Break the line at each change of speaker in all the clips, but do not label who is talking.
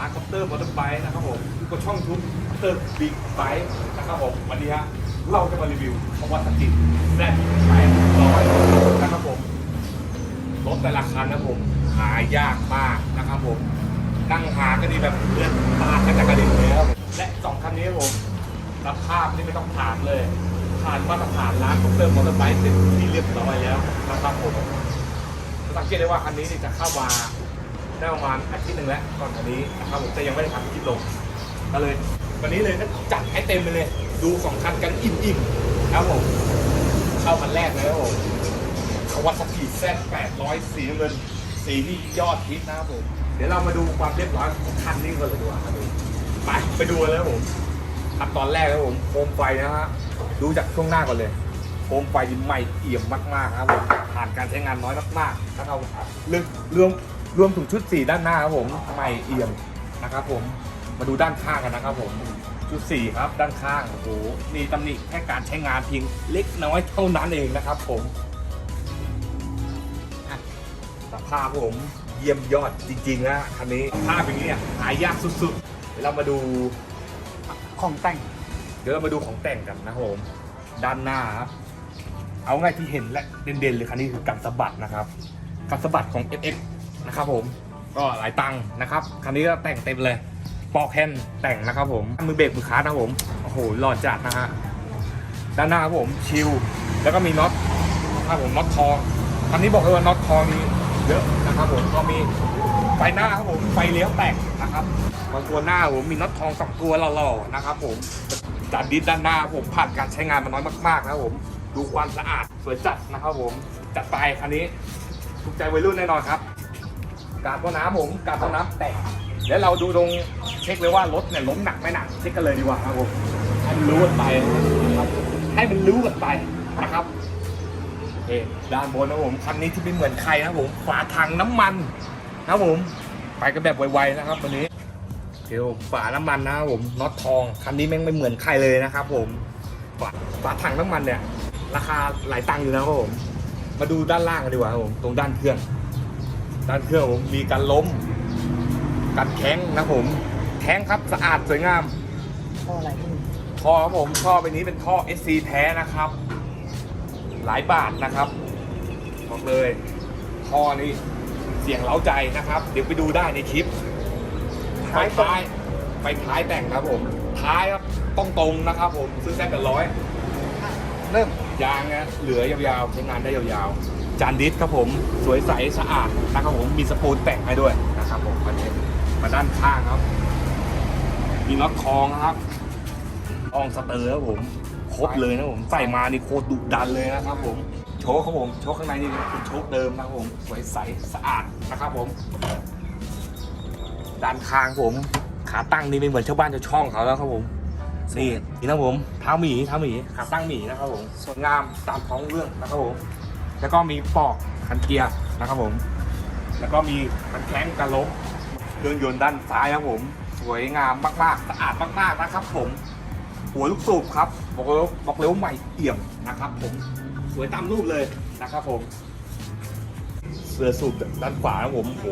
อปเตอร์บิ๊กไบค์นะครับผมวันนี้ฮะเราจะมารีวิวคาว่าสกิแซดแปดร้อยนะครับผมรถแต่ละคันนะผมหายากมากนะครับผมนั่งหาก็ดีแบบเลือดตาก็จะกระดิ่งแล้วและสองคันนี้ครับผมสภาพนี่ไม่ต้องถามเลยผ่านมาตรฐานร้านคอมเตอร์มอเตอร์ไบค์เป็นที่เรียบร้อยแล้วนะครับผมสังเกตได้ว่าคันนี้นี่จะเข้ามา ได้ประมาณอาทิตย์หนึ่งแล้วก่อนคันนี้นะครับผมแต่ยังไม่ได้ทำคลิปลงก็เลย วันนี้เลยก็จัดให้เต็มไปเลย ดูสองคันกันอิ่มๆครับผมเข้าคันแรกเลยครับผมคาวาซากิแซด800สีน้ำเงินสีที่ยอดฮิตนะครับผมเดี๋ยวเรามาดูความเรียบร้อยของคันนี้กันเลยดีกว่าครับไปไปดูเลยครับผมขั้นตอนแรกครับผมโคมไฟนะฮะดูจากช่วงหน้าก่อนเลยโคมไฟใหม่เอี่ยมมากๆครับผมผ่านการใช้งานน้อยมากๆนะครับรวมรวม รวมถึงชุดสีด้านหน้าครับผมใหม่เอี่ยมนะครับผมมาดูด้านข้างกันนะครับผมชุดสี่ครับด้านข้างโอ้โหมีตำหนิแค่การใช้งานเพียงเล็กน้อยเท่านั้นเองนะครับผมสภาพผมเยี่ยมยอดจริงๆนะคันนี้ภาพอย่างนี้หายากสุดๆเดี๋ยวเรามาดู
ของแต่ง
เดี๋ยวเรามาดูของแต่งกันนะครับผมด้านหน้าครับเอาง่ายที่เห็นและเด่นๆเลยคันนี้คือกันสะบัดนะครับกันสะบัดของ FX นะครับผมก็หลายตังค์นะครับคันนี้ก็แต่งเต็มเลยปอกแฮนด์แต่งนะครับผมมือเบรกมือคาร์นะผมโอ้โหหล่อจัดนะฮะด้านหน้าครับผมชิลแล้วก็มีน็อตนะครับผมน็อตทองคันนี้บอกเลยว่าน็อตทองมีเยอะนะครับผมก็มีไฟหน้าครับผมไฟเลี้ยวแต่งนะครับบางตัวหน้าผมมีน็อตทองสองตัวหล่อๆนะครับผมจานดิสด้านหน้าผมผ่านการใช้งานมาน้อยมากๆนะครับผมดูความสะอาดสวยจัดนะครับผมจัดไปคันนี้ถูกใจวัยรุ่นแน่นอนครับ กาบต้นน้ำผมกาบต้นน้ำแตกเดี๋ยวเราดูตรงเช็คเลยว่ารถเนี่ยล้มหนักไม่หนักเช็คกันเลยดีกว่าครับผมให้มันรู้กันไปนะครับให้มันรู้กันไปนะครับโอเคด้านบนนะผมคันนี้ที่ไม่เหมือนใครนะผมฝาถังน้ำมันนะผมไปกันแบบไวๆนะครับวันนี้เดี๋ยวฝาน้ำมันนะครับผมน็อตทองคันนี้แม่งไม่เหมือนใครเลยนะครับ ผมฝาฝาถังน้ำมันเนี่ย ราคาหลายตังค์อยู่นะครับผมมาดูด้านล่างกันดีกว่าครับผมตรงด้านเครื่อง ด้านเครื่องผมมีการล้มกันแข้งนะผมแข้งครับสะอาดสวยงาม
ท่ออะไรพวกนี้
ท่อครับผมท่อไปนี้เป็นท่อ SC แท้นะครับ หลายบาทนะครับบอกเลยท่อนี้เสียงเล้าใจนะครับ เดี๋ยวไปดูได้ในคลิปไฟท้ายไฟท้ายแต่งครับผม ท้ายครับต้องตรงนะครับผมซื้อแซกกันร้อย
เริ่ม
ยางนะเหลือยาวๆใช้งานได้ยาวๆ จานดิสครับผมสวยใสสะอาดนะครับผมมีสปูนแต่งให้ด้วยนะครับผมอันนี้มาด้านข้างครับ มีน็อตคองครับทองสเตอร์ครับผมครบเลยนะผมใส่มานี่โคตรดุดันเลยนะครับผมโชคครับผมโชคข้างในนี่เป็นโชคเดิมนะครับผมสวยใสสะอาดนะครับผม ด้านข้างผม ขาตั้งนี่ไม่เหมือนชาวบ้านชาวช่องเขาแล้วครับผมนี่นี่นะผมเท้าหมีเท้าหมีขาตั้งหมีนะครับผมสวยงามตามท้องเรื่องนะครับผม แล้วก็มีปอกคันเกียร์นะครับผม แล้วก็มีคันแข้งกันลบเครื่องยนต์ด้านซ้ายครับผม สวยงามมากๆสะอาดมากๆนะครับ ผมหัวลูกสูบครับบอกเลยบอกเลยว่าใหม่เอี่ยมนะครับ ผมสวยตามรูปเลยนะครับ ผมเสื้อสูบด้านขวาครับผมโห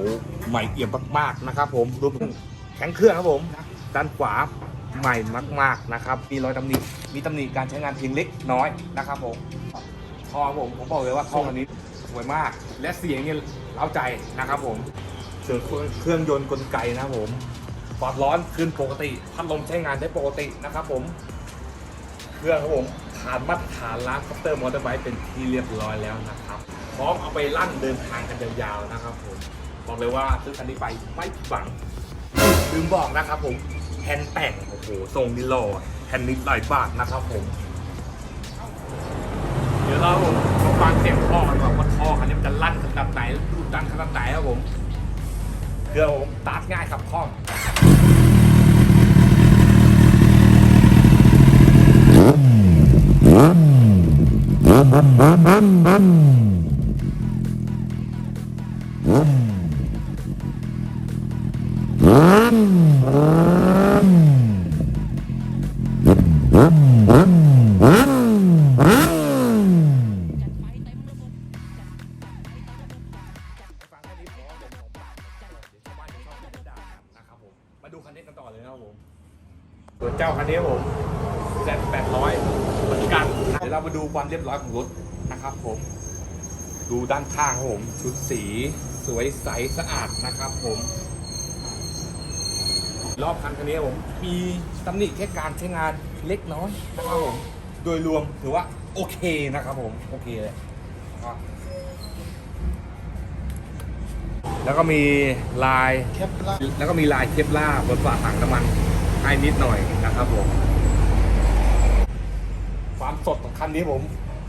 ใหม่เอี่ยมมากๆนะครับ ผมรวมถึงแข้งเครื่องครับผม ด้านขวาใหม่มาก ๆนะครับ มีรอยตำหนิมีตำหนิการใช้งานเพียงเล็กน้อยนะครับผม ท่อผมผมบอกเลยว่าท่ออันนี้สวยมาก และเสียงเนี่ยเล้าใจนะครับผมเสียงเครื่องยนต์กลไกนะครับผมปลอดร้อนขึ้นปกติพัดลมใช้งานได้ปกตินะครับผม เครื่องครับผมผ่านมาตรฐานร้านคอปเตอร์มอเตอร์ไบค์เป็นที่เรียบร้อยแล้วนะครับ พร้อมเอาไปลั่นเดินทางกันยาวๆนะครับผม บอกเลยว่าซื้อคันนี้ไปไม่ผิดหวังลืมบอกนะครับผมแฮนด์แต่งโอ้โหทรงนี่หล่อแฮนด์นิดหลายบาทนะครับผม เดี๋ยวเรามาฟังเสียงท่อกันก่อนว่าท่อคันนี้มันจะลั่นขนาดไหนดูดันขนาดไหนครับผมเพื่อผมตัดง่ายขับคล่องฟัง ครับผมส่วเจ้าคันนี้ผมแซนแปดร้อยเหมือนกัน เดี๋ยวเรามาดูความเรียบร้อยของรถนะครับผม ดูด้านข้างผม ชุดสีสวยใสสะอาดนะครับผมรอบคันคันนี้ผมมีตำหนิแค่การใช้งานเล็กน้อยนะครับผม โดยรวมถือว่าโอเคนะครับผม โอเคเลยครับ แล้วก็มีลาย
แคปล่า
แล้วก็มีลายเคปล่าร์บนฝาถังน้ำมันให้นิดหน่อยนะครับผมความสดของคันนี้ผม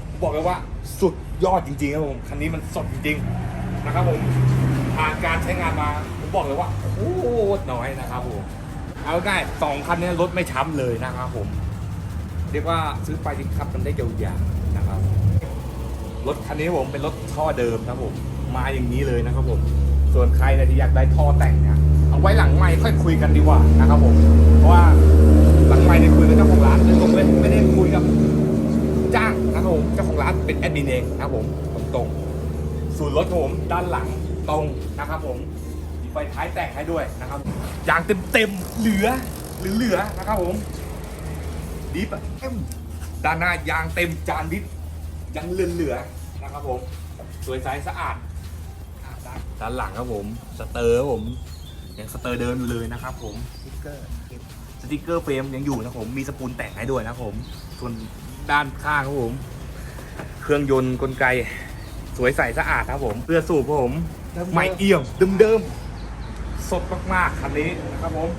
ผมบอกเลยว่าสุดยอดจริงๆครับผมคันนี้มันสดจริงๆนะครับผมผ่านการใช้งานมาผมบอกเลยว่าโคตรน้อยนะครับผมเอาง่ายๆสองคันนี้รถไม่ช้ำเลยนะครับผมเรียกว่าซื้อไปที่ขับมันได้ยาวๆนะครับรถคันนี้ผมเป็นรถท่อเดิมนะครับผมมาอย่างนี้เลยนะครับผม ส่วนใครนะที่อยากได้ท่อแต่งเนี่ยเอาไว้หลังไม่ค่อยคุยกันดีกว่านะครับผม เพราะว่าหลังไม่ได้คุยกับเจ้าของร้านเลยตรงเลยไม่ได้คุยกับจ้างนะครับผมเจ้าของร้านเป็นแอดมินเองนะครับผมตรงๆส่วนรถผมด้านหลังตรงนะครับผมมีไฟท้ายแต่งให้ด้วยนะครับยางเต็มๆเหลือหรือเหลือนะครับผมดีปะเอ็มด้านหน้ายางเต็มจานดิสยังเหลือๆนะครับผมสวยใสสะอาด ด้านหลังครับผม สเตอร์ครับผมยังสเตอร์เดิมอยู่เลยนะครับผม
สติ๊กเกอร์เก็บ
สติกเกอร์เฟรมยังอยู่นะครับผมมีสปูลแต่งให้ด้วยนะครับผม ส่วนด้านข้างครับผม เครื่องยนต์กลไก สวยใสสะอาดครับผมเสื้อสูบครับผมใหม่เอี่ยมเดิมๆสดมากๆคันนี้นะครับผม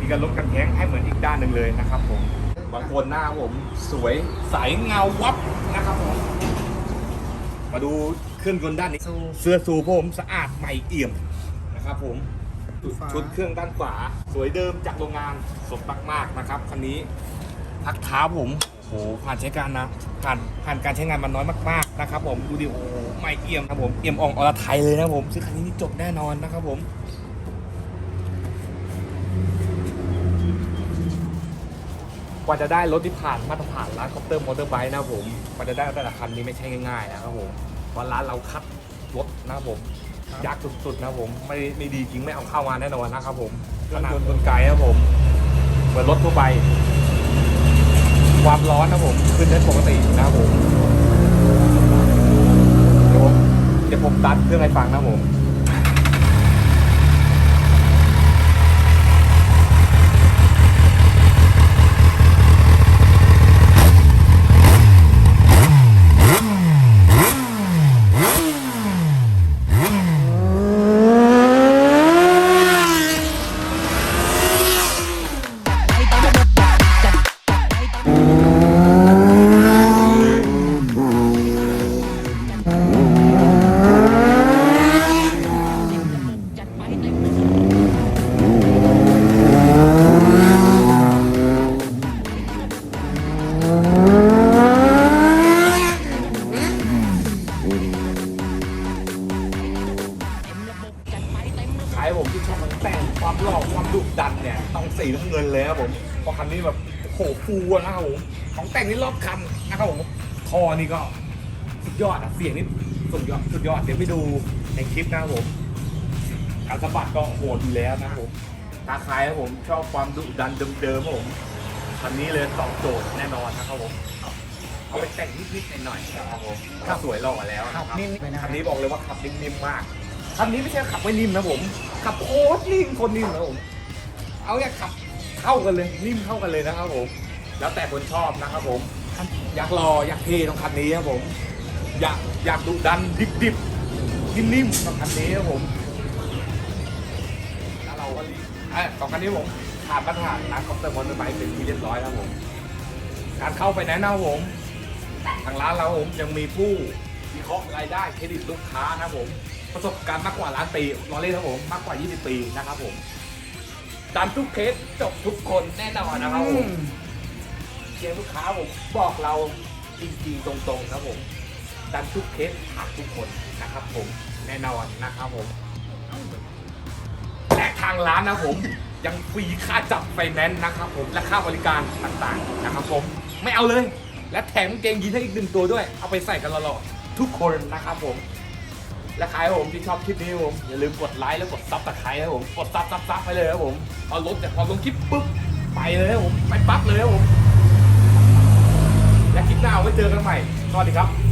มีการลดกันแข้งให้เหมือนอีกด้านหนึ่งเลยนะครับผมบางคนหน้าผม สวยใสเงาวับนะครับผมมาดู เครื่องยนต์ด้านนี้
สู้
เสื้อสูบผมสะอาดใหม่เอี่ยมนะครับผมชุดเครื่องด้านขวา สวยเดิมจากโรงงานสดมากๆนะครับคันนี้พักเท้าผมโอ้โหผ่านใช้การนะผ่านผ่านการใช้งานมันน้อยมากๆนะครับ ผมดูดิโอ้โหใหม่เอี่ยมครับผมเอี่ยมอ่องอรไทยเลยนะครับผมซื้อคันนี้นี่จบแน่นอนนะครับผมกว่าจะได้รถที่ผ่านมาตรฐานร้านคอปเตอร์มอเตอร์ไบค์นะครับผมกว่าจะได้แต่ละคันนี้ไม่ใช่ง่ายๆนะครับผม เพราะร้านเราคัดรถนะครับผมยากสุดๆนะครับผมไม่ไม่ดีจริงไม่เอาเข้ามาแน่นอนนะครับผมเครื่องยนต์กลไกนะครับผม เหมือนรถทั่วไป ความร้อนนะครับผม ขึ้นได้ปกตินะครับผม เดี๋ยวผมเดี๋ยวผมตัดเครื่องให้ฟังนะครับผม ความดุดันเนี่ยต้องสีน้ำเงินเลยครับผมเพราะคันนี้แบบโอ้โหฟูอะนะครับผมของแต่งนี่รอบคันนะครับผมคอนี่ก็สุดยอดอะเสียงนี่สุดยอดสุดยอดเดี๋ยวไปดูในคลิปนะครับผมการสะบัดก็โหดอยู่แล้วนะครับผมตาคายครับผมชอบความดุดันเดิมๆครับผมคันนี้เลยตอบโจทย์แน่นอนนะครับผมเอาเอาไปแต่งนิดๆหน่อยๆนะครับผมถ้าสวยหล่อแล้ว
ขั
นะ
บ
ครับ
นิ่มไปนะ
คันนี้บอกเลยว่าขับนิ่มๆมากคันนี้ไม่ใช่ขับไม่นิ่มนะผมขับโคตรนิ่มคนนิ่มนะผม เอาเนี่ยขับเข้ากันเลยนิ่มเข้ากันเลยนะครับผม แล้วแต่คนชอบนะครับผม อยากรออยากเท่ต้องคันนี้ครับผม อยากอยากดุดันดิบดิบๆนิ่มต้องคันนี้ครับผมแล้วเราก็รีบอะสองคันนี้ผมผ่านมาตรฐานร้านคอปเตอร์มอเตอร์ไบค์เป็นที่เรียบร้อยแล้วผม การเข้าไปแนะนำผม ทางร้านเราผมยังมีผู้วิเคราะห์รายได้เครดิตลูกค้านะครับผมประสบการณ์มากกว่าล้านปีรอเล่นครับผมมากกว่า 20 ปีนะครับผม ดันทุกเคสจบทุกคนแน่นอนนะครับผมเชียร์ลูกค้าผมบอกเราจริงๆตรงๆครับผมดันทุกเคสผ่านทุกคนนะครับผมแน่นอนนะครับผมและทางร้านนะครับผม ยังฟรีค่าจับไฟแนนซ์นะครับผมและค่าบริการต่างๆนะครับผม ไม่เอาเลย และแถมกางเกงยีนให้อีกหนึ่งตัวด้วย เอาไปใส่กันหล่อๆทุกคนนะครับผม และใครครับผมที่ชอบคลิปนี้ครับผมอย่าลืมกดไลค์แล้วกดซับตะไคร้ครับผมกดซับซับซับไปเลยครับผมพอลดจากพอลงคลิปปุ๊บไปเลยครับผมไปปั๊บเลยครับผมและคลิปหน้าไว้เจอกันใหม่สวัสดีครับ